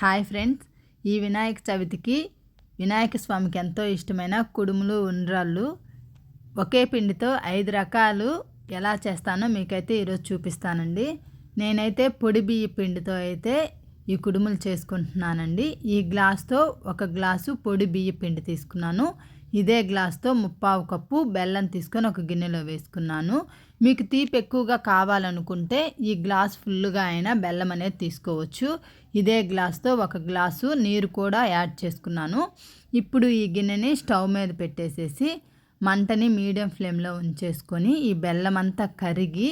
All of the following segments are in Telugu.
హాయ్ ఫ్రెండ్స్ ఈ వినాయక చవితికి వినాయక స్వామికి ఎంతో ఇష్టమైన కుడుములు ఉండ్రాళ్ళు ఒకే పిండితో ఐదు రకాలు ఎలా చేస్తానో మీకైతే ఈరోజు చూపిస్తానండి. నేనైతే పొడి బియ్య పిండితో అయితే ఈ కుడుములు చేసుకుంటున్నానండి. ఈ గ్లాస్తో ఒక గ్లాసు పొడి బియ్య పిండి తీసుకున్నాను. ఇదే గ్లాస్తో ముప్పావు కప్పు బెల్లం తీసుకొని ఒక గిన్నెలో వేసుకున్నాను. మీకు తీపి ఎక్కువగా కావాలనుకుంటే ఈ గ్లాస్ ఫుల్గా అయినా బెల్లం అనేది తీసుకోవచ్చు. ఇదే గ్లాస్తో ఒక గ్లాసు నీరు కూడా యాడ్ చేసుకున్నాను. ఇప్పుడు ఈ గిన్నెని స్టవ్ మీద పెట్టేసేసి మంటని మీడియం ఫ్లేమ్లో ఉంచేసుకొని ఈ బెల్లం అంతా కరిగి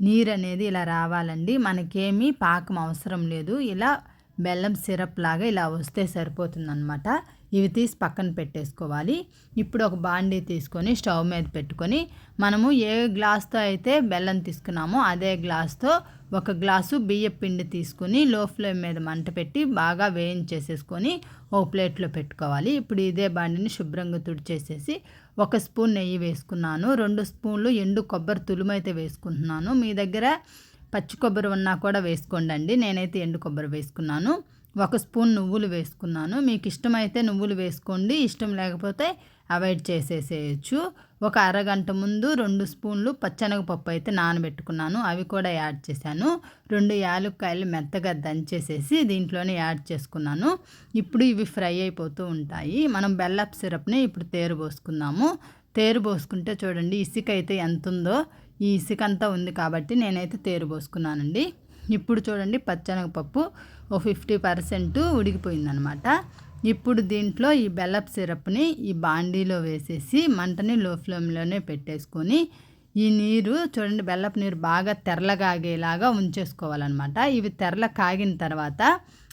నీరు అనేది ఇలా రావాలండి. మనకేమీ పాకం అవసరం లేదు. ఇలా బెల్లం సిరప్ లాగా ఇలా వస్తే సరిపోతుందన్నమాట. ఇవి తీసి పక్కన పెట్టేసుకోవాలి. ఇప్పుడు ఒక బాండీ తీసుకొని స్టవ్ మీద పెట్టుకొని మనము ఏ గ్లాస్తో అయితే బెల్లం తీసుకున్నామో అదే గ్లాస్తో ఒక గ్లాసు బియ్య పిండి తీసుకొని లో ఫ్లేమ్ మీద మంట పెట్టి బాగా వేయించేసేసుకొని ఓ ప్లేట్లో పెట్టుకోవాలి. ఇప్పుడు ఇదే బాండిని శుభ్రంగా తుడిచేసేసి ఒక స్పూన్ నెయ్యి వేసుకున్నాను. రెండు స్పూన్లు ఎండు కొబ్బరి తులుమైతే వేసుకుంటున్నాను. మీ దగ్గర పచ్చి కొబ్బరి ఉన్నా కూడా వేసుకోండి నేనైతే ఎండు కొబ్బరి వేసుకున్నాను. ఒక స్పూన్ నువ్వులు వేసుకున్నాను. మీకు ఇష్టమైతే నువ్వులు వేసుకోండి ఇష్టం లేకపోతే అవాయిడ్ చేసేసేయచ్చు. ఒక అరగంట ముందు రెండు స్పూన్లు పచ్చనగపప్పు అయితే నానబెట్టుకున్నాను. అవి కూడా యాడ్ చేశాను. రెండు యాలుక్కాయలు మెత్తగా దంచేసేసి దీంట్లోనే యాడ్ చేసుకున్నాను. ఇప్పుడు ఇవి ఫ్రై అయిపోతూ ఉంటాయి. మనం బెల్లప్ సిరప్ని ఇప్పుడు తేరు పోసుకుందాము. తేరు పోసుకుంటే చూడండి ఇసుక అయితే ఎంత ఉందో ఈ ఇసుక అంతా ఉంది కాబట్టి నేనైతే తేరు పోసుకున్నానండి. ఇప్పుడు చూడండి పచ్చనగపప్పు ఓ ఫిఫ్టీ పర్సెంట్ ఉడికిపోయిందనమాట. ఇప్పుడు దీంట్లో ఈ బెల్లప్ సిరప్ని ఈ బాండీలో వేసేసి మంటని లో ఫ్లేమ్లోనే పెట్టేసుకొని ఈ నీరు చూడండి బెల్లపు నీరు బాగా తెరలగాగేలాగా ఉంచేసుకోవాలన్నమాట. ఇవి తెరల కాగిన తర్వాత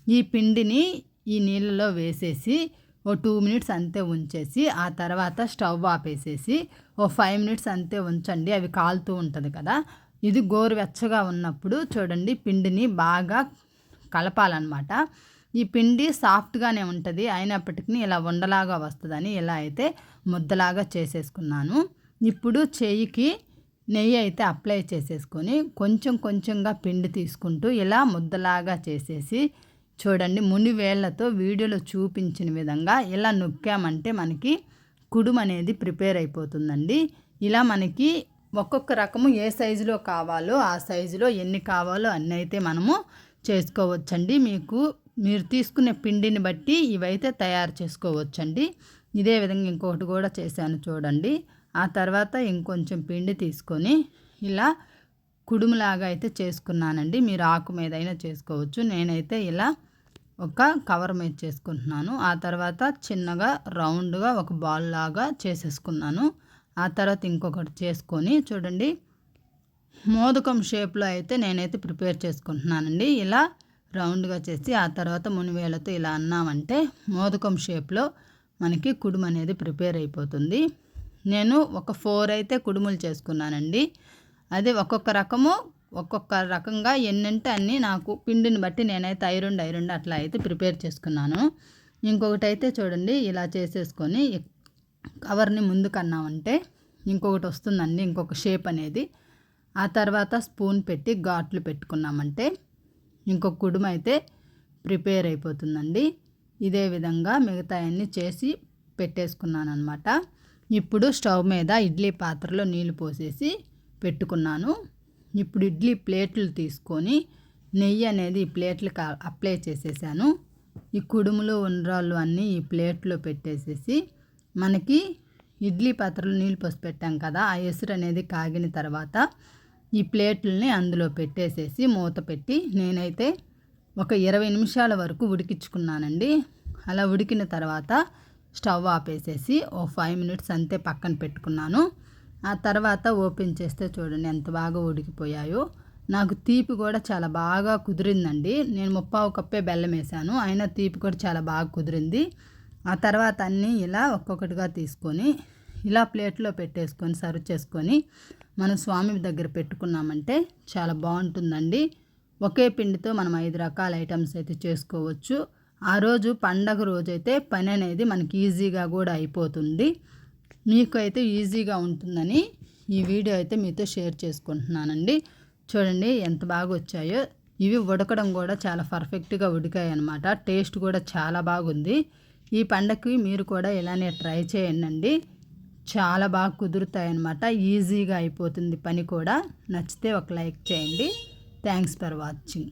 ఈ పిండిని ఈ నీళ్ళలో వేసేసి ఓ టూ మినిట్స్ అంతే ఉంచేసి ఆ తర్వాత స్టవ్ ఆపేసేసి ఓ ఫైవ్ మినిట్స్ అంతే ఉంచండి. అవి కాలుతూ ఉంటుంది కదా. ఇది గోరువెచ్చగా ఉన్నప్పుడు చూడండి పిండిని బాగా కలపాలన్నమాట. ఈ పిండి సాఫ్ట్గానే ఉంటుంది. అయినప్పటికీ ఇలా ఉండలాగా వస్తుందని ఇలా అయితే ముద్దలాగా చేసేసుకున్నాను. ఇప్పుడు చెయ్యికి నెయ్యి అయితే అప్లై చేసేసుకొని కొంచెం కొంచెంగా పిండి తీసుకుంటూ ఇలా ముద్దలాగా చేసేసి చూడండి ముని వేళ్ళతో వీడియోలో చూపించిన విధంగా ఇలా నొక్కామంటే మనకి కుడుము అనేది ప్రిపేర్ అయిపోతుందండి. ఇలా మనకి ఒక్కొక్క రకము ఏ సైజులో కావాలో ఆ సైజులో ఎన్ని కావాలో అన్నీ అయితే మనము చేసుకోవచ్చండి. మీకు మీరు తీసుకునే పిండిని బట్టి ఇవైతే తయారు చేసుకోవచ్చండి. ఇదే విధంగా ఇంకొకటి కూడా చేశాను చూడండి. ఆ తర్వాత ఇంకొంచెం పిండి తీసుకొని ఇలా కుడుములాగా అయితే చేసుకున్నానండి. మీరు ఆకు మీద అయినా చేసుకోవచ్చు. నేనైతే ఇలా ఒక కవర్ మీద చేసుకుంటున్నాను. ఆ తర్వాత చిన్నగా రౌండ్గా ఒక బాల్ లాగా చేసేసుకున్నాను. ఆ తర్వాత ఇంకొకటి చేసుకొని చూడండి. మోదకం షేప్లో అయితే నేనైతే ప్రిపేర్ చేసుకుంటున్నానండి. ఇలా రౌండ్గా చేసి ఆ తర్వాత మునివేలతో ఇలా అన్నామంటే మోదకం షేప్లో మనకి కుడుము అనేది ప్రిపేర్ అయిపోతుంది. నేను ఒక ఫోర్ అయితే కుడుములు చేసుకున్నానండి. అదే ఒక్కొక్క రకము ఒక్కొక్క రకంగా ఎన్నంటే అన్నీ నాకు పిండిని బట్టి నేనైతే ఐరుండి ఐరుండి అట్లా అయితే ప్రిపేర్ చేసుకున్నాను. ఇంకొకటి అయితే చూడండి ఇలా చేసేసుకొని కవర్ని ముందుకన్నామంటే ఇంకొకటి వస్తుందండి ఇంకొక షేప్ అనేది. ఆ తర్వాత స్పూన్ పెట్టి ఘాట్లు పెట్టుకున్నామంటే ఇంకొక కుడుమ అయితే ప్రిపేర్ అయిపోతుందండి. ఇదే విధంగా మిగతా అన్నీ చేసి పెట్టేసుకున్నాను అనమాట ఇప్పుడు స్టవ్ మీద ఇడ్లీ పాత్రలో నీళ్ళు పోసేసి పెట్టుకున్నాను. ఇప్పుడు ఇడ్లీ ప్లేట్లు తీసుకొని నెయ్యి అనేది ఈ ప్లేట్లకు అప్లై చేసేసాను. ఈ కుడుములు ఉండ్రాళ్ళు అన్నీ ఈ ప్లేట్లో పెట్టేసేసి మనకి ఇడ్లీ పాత్రలో నీళ్ళు పోసి పెట్టాం కదా ఆ ఎసురు అనేది కాగిన తర్వాత ఈ ప్లేట్లని అందులో పెట్టేసేసి మూత పెట్టి నేనైతే ఒక ఇరవై నిమిషాల వరకు ఉడికించుకున్నానండి. అలా ఉడికిన తర్వాత స్టవ్ ఆపేసేసి ఓ ఫైవ్ మినిట్స్ అంతే పక్కన పెట్టుకున్నాను. ఆ తర్వాత ఓపెన్ చేస్తే చూడండి ఎంత బాగా ఉడికిపోయాయో. నాకు తీపి కూడా చాలా బాగా కుదిరిందండి. నేను ముప్పావు కప్పే బెల్లం వేసాను అయినా తీపి కూడా చాలా బాగా కుదిరింది. ఆ తర్వాత అన్నీ ఇలా ఒక్కొక్కటిగా తీసుకొని ఇలా ప్లేట్లో పెట్టేసుకొని సర్వ్ చేసుకొని మనం స్వామి దగ్గర పెట్టుకున్నామంటే చాలా బాగుంటుందండి. ఒకే పిండితో మనం ఐదు రకాల ఐటమ్స్ అయితే చేసుకోవచ్చు. ఆ రోజు పండగ రోజైతే పని అనేది మనకి ఈజీగా కూడా అయిపోతుంది. మీకు అయితే ఈజీగా ఉంటుందని ఈ వీడియో అయితే మీతో షేర్ చేసుకుంటున్నానండి. చూడండి ఎంత బాగా వచ్చాయో. ఇవి ఉడకడం కూడా చాలా పర్ఫెక్ట్గా ఉడికాయి అనమాట టేస్ట్ కూడా చాలా బాగుంది. ఈ పండగకి మీరు కూడా ఇలానే ట్రై చేయండి చాలా బాగా కుదురుతాయి అన్నమాట ఈజీగా అయిపోతుంది పని కూడా. నచ్చితే ఒక లైక్ చేయండి. Thanks for watching.